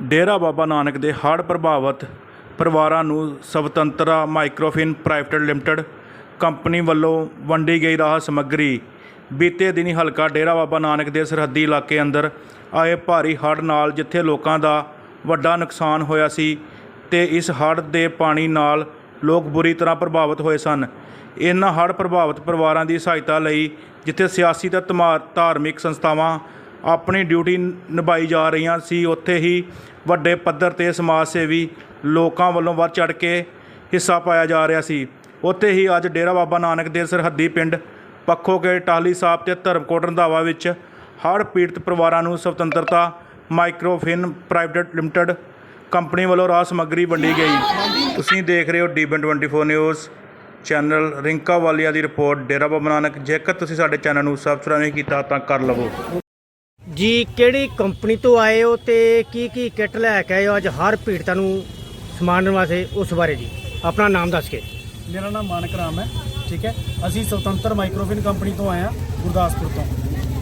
ਡੇਰਾ ਬਾਬਾ ਨਾਨਕ ਦੇ ਹੜ੍ਹ ਪ੍ਰਭਾਵਿਤ ਪਰਿਵਾਰਾਂ ਨੂੰ Swatantra Microfin private limited company ਵੱਲੋਂ ਵੰਡੀ ਗਈ ਰਾਹਤ ਸਮੱਗਰੀ। ਬੀਤੇ ਦਿਨੀ ਹਲਕਾ ਡੇਰਾ ਬਾਬਾ ਨਾਨਕ ਦੇ ਸਰਹੱਦੀ ਇਲਾਕੇ ਅੰਦਰ ਆਏ ਭਾਰੀ ਹੜ੍ਹ ਨਾਲ ਜਿੱਥੇ ਲੋਕਾਂ ਦਾ ਵੱਡਾ ਨੁਕਸਾਨ ਹੋਇਆ ਸੀ ਤੇ ਇਸ ਹੜ੍ਹ ਦੇ ਪਾਣੀ ਨਾਲ ਲੋਕ ਬੁਰੀ ਤਰ੍ਹਾਂ ਪ੍ਰਭਾਵਿਤ ਹੋਏ ਸਨ। ਇਹਨਾਂ ਹੜ੍ਹ ਪ੍ਰਭਾਵਿਤ ਪਰਿਵਾਰਾਂ ਦੀ ਸਹਾਇਤਾ ਲਈ ਜਿੱਥੇ ਸਿਆਸੀ ਤੇ ਧਮਾ- ਧਾਰਮਿਕ ਸੰਸਥਾਵਾਂ ਆਪਣੀ ਡਿਊਟੀ ਨਿਭਾਈ ਜਾ ਰਹੀਆਂ ਸੀ। ਉੱਥੇ ਹੀ ਵੱਡੇ ਪੱਧਰ ਤੇ ਸਮਾਜ ਸੇਵੀ ਲੋਕਾਂ ਵੱਲੋਂ ਵੱਧ ਚੜ ਕੇ ਹਿੱਸਾ ਪਾਇਆ ਜਾ ਰਿਹਾ ਸੀ। ਉੱਥੇ ਹੀ ਅੱਜ ਡੇਰਾ ਬਾਬਾ ਨਾਨਕ ਦੇ ਸਰਹੱਦੀ ਪਿੰਡ ਪੱਖੋਕੇ ਟਾਹਲੀ ਸਾਹਿਬ ਤੇ ਧਰਮਕੋਟ ਰੰਧਾਵਾ ਵਿੱਚ ਹੜ੍ਹ ਪੀੜਤ ਪਰਿਵਾਰਾਂ ਨੂੰ ਸੁਤੰਤਰਤਾ ਮਾਈਕਰੋਫਿਨ ਪ੍ਰਾਈਵੇਟ ਲਿਮਟਿਡ ਕੰਪਨੀ ਵੱਲੋਂ ਰਾਹ ਸਮੱਗਰੀ ਵੰਡੀ ਗਈ। ਤੁਸੀਂ ਦੇਖ ਰਹੇ ਹੋ ਡੀਬਨ 24 ਨਿਊਜ਼। ਚੈਨਲ ਰਿੰਕਾ ਵਾਲੀਆ ਦੀ ਰਿਪੋਰਟ। ਡੇਰਾ ਬਾਬਾ ਨਾਨਕ, ਜੇਕਰ ਤੁਸੀਂ ਸਾਡੇ ਚੈਨਲ ਨੂੰ ਸਬਸਕ੍ਰਾਈਬ ਨਹੀਂ ਕੀਤਾ ਤਾਂ ਕਰ ਲਵੋ। ਜੀ, ਕਿਹੜੀ ਕੰਪਨੀ ਤੋਂ ਆਏ ਹੋ ਤੇ ਕੀ ਕੀ ਕਿੱਟ ਲੈ ਕੇ ਆਏ ਹੋ? ਅੱਜ ਹਰ ਪੀੜਤਾਂ ਨੂੰ ਸਮਾਨ ਵਾਸਤੇ ਉਸ ਬਾਰੇ ਜੀ। ਆਪਣਾ ਨਾਮ ਦੱਸ ਕੇ। ਮੇਰਾ ਨਾਮ ਮਾਨਕ ਰਾਮ ਹੈ, ਠੀਕ ਹੈ। ਅਸੀਂ ਸੁਤੰਤਰ ਮਾਈਕਰੋਫਿਨ ਕੰਪਨੀ ਤੋਂ ਆਏ ਹਾਂ, ਗੁਰਦਾਸਪੁਰ ਤੋਂ,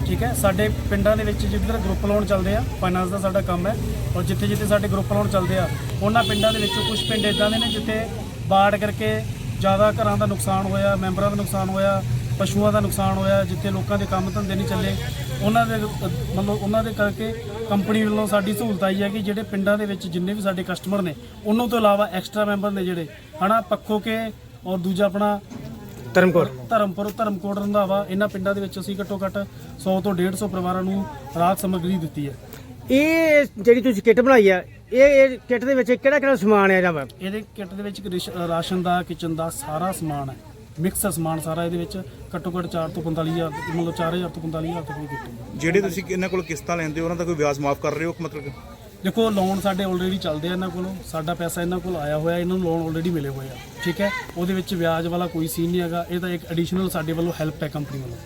ਠੀਕ ਹੈ। ਸਾਡੇ ਪਿੰਡਾਂ ਦੇ ਵਿੱਚ ਜਿੱਧਰ ਗਰੁੱਪ ਲੋਨ ਚੱਲਦੇ ਆ ਫਾਈਨਾਂਸ ਦਾ ਸਾਡਾ ਕੰਮ ਹੈ, ਔਰ ਜਿੱਥੇ ਜਿੱਥੇ ਸਾਡੇ ਗਰੁੱਪ ਲੋਨ ਚੱਲਦੇ ਆ, ਉਹਨਾਂ ਪਿੰਡਾਂ ਦੇ ਵਿੱਚੋਂ ਕੁਝ ਪਿੰਡ ਇਦਾਂ ਦੇ ਨੇ ਜਿੱਥੇ ਬਾੜ ਕਰਕੇ ਜ਼ਿਆਦਾ ਘਰਾਂ ਦਾ ਨੁਕਸਾਨ ਹੋਇਆ, ਮੈਂਬਰਾਂ ਦਾ ਨੁਕਸਾਨ ਹੋਇਆ ਪਸ਼ੂਆਂ ਦਾ ਨੁਕਸਾਨ ਹੋਇਆ ਜਿੱਥੇ ਲੋਕਾਂ ਦੇ ਕੰਮ ਧੰਦੇ ਨਹੀਂ ਚੱਲੇ ਉਹਨਾਂ ਦੇ ਮਤਲਬ ਉਹਨਾਂ ਦੇ ਕਰਕੇ ਕੰਪਨੀ ਵੱਲੋਂ ਸਾਡੀ ਸਹੂਲਤ ਆਈ ਹੈ ਕਿ ਜਿਹੜੇ ਪਿੰਡਾਂ ਦੇ ਵਿੱਚ ਜਿੰਨੇ ਵੀ ਸਾਡੇ ਕਸਟਮਰ ਨੇ ਉਹਨਾਂ ਤੋਂ ਇਲਾਵਾ ਐਕਸਟਰਾ ਮੈਂਬਰ ਨੇ ਜਿਹੜੇ ਹਨਾ ਪੱਖੋ ਕੇ ਔਰ ਦੂਜਾ ਆਪਣਾ ਧਰਮਕੋਟ। ਧਰਮਪੁਰ ਧਰਮਕੋਟ ਰੰਧਾਵਾ ਇਹਨਾਂ ਪਿੰਡਾਂ ਦੇ ਵਿੱਚ ਅਸੀਂ ਘੱਟੋ ਘੱਟ 100 ਤੋਂ 150 ਪਰਿਵਾਰਾਂ ਨੂੰ ਰਾਹਤ ਸਮੱਗਰੀ ਦਿੱਤੀ ਹੈ। ਇਹ ਜਿਹੜੀ ਤੁਸੀਂ ਕਿੱਟ ਬਣਾਈ ਆ ਇਹ ਇਹ ਕਿੱਟ ਦੇ ਵਿੱਚ ਕਿਹੜਾ ਕਿਹੜਾ ਸਮਾਨ ਹੈ ਇਹਦਾ? ਇਹਦੇ ਕਿੱਟ ਦੇ ਵਿੱਚ ਰਿਸ਼- ਰਾਸ਼ਨ ਦਾ ਕਿਚਨ ਦਾ ਸਾਰਾ ਸਮਾਨ ਹੈ। ਮਿਕਸ ਸਮਾਨ ਸਾਰਾ ਇਹਦੇ ਵਿੱਚ ਘੱਟੋ ਘੱਟ 4 ਤੋਂ 45000 ਮਤਲਬ 4000 ਤੋਂ 45000 ਤੱਕ ਹੈ। ਜਿਹੜੇ ਤੁਸੀਂ ਇਹਨਾਂ ਕੋਲ ਕਿਸ਼ਤਾਂ ਲੈਂਦੇ ਹੋ ਉਹਨਾਂ ਦਾ ਕੋਈ ਵਿਆਜ ਮਾਫ ਕਰ ਰਹੇ ਹੋ ਮਤਲਬ ਦੇਖੋ ਲੋਨ ਸਾਡੇ ਆਲਰੇਡੀ ਚੱਲਦੇ ਆ ਇਹਨਾਂ ਕੋਲੋਂ ਸਾਡਾ ਪੈਸਾ ਇਹਨਾਂ ਕੋਲ ਆਇਆ ਹੋਇਆ ਇਹਨਾਂ ਨੂੰ ਲੋਨ ਆਲਰੇਡੀ ਮਿਲੇ ਹੋਏ ਆ ਠੀਕ ਹੈ? ਉਹਦੇ ਵਿੱਚ ਵਿਆਜ ਵਾਲਾ ਕੋਈ ਸੀਨ ਨਹੀਂ ਹੈਗਾ ਇਹ ਤਾਂ ਇੱਕ ਐਡੀਸ਼ਨਲ ਸਾਡੇ ਵੱਲੋਂ ਹੈਲਪ ਹੈ ਕੰਪਨੀ ਵੱਲੋਂ।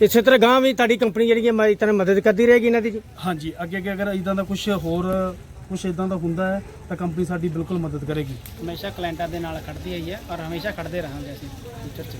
ਇਸੇ ਤਰ੍ਹਾਂ ਗਾਂ ਵੀ ਤੁਹਾਡੀ ਕੰਪਨੀ ਜਿਹੜੀ ਹੈ ਮਾਰੀ ਤਰ੍ਹਾਂ ਮਦਦ ਕਰਦੀ ਰਹੇਗੀ ਇਹਨਾਂ ਦੀ ਜੀ? ਹਾਂਜੀ ਅੱਗੇ ਅੱਗੇ ਅਗਰ ਇਦਾਂ ਦਾ ਕੁਝ ਹੋਰ ਕੁਝ ਇਦਾਂ ਦਾ ਹੁੰਦਾ ਹੈ, ਤਾਂ ਕੰਪਨੀ ਸਾਡੀ ਬਿਲਕੁਲ ਮਦਦ ਕਰੇਗੀ। ਹਮੇਸ਼ਾ ਕਲਾਇੰਟਾਂ ਦੇ ਨਾਲ ਖੜਦੀ ਆਈ ਹੈ ਔਰ ਹਮੇਸ਼ਾ ਖੜਦੇ ਰਹਾਂਗੇ ਅਸੀਂ। ਫਿਊਚਰ 'ਚ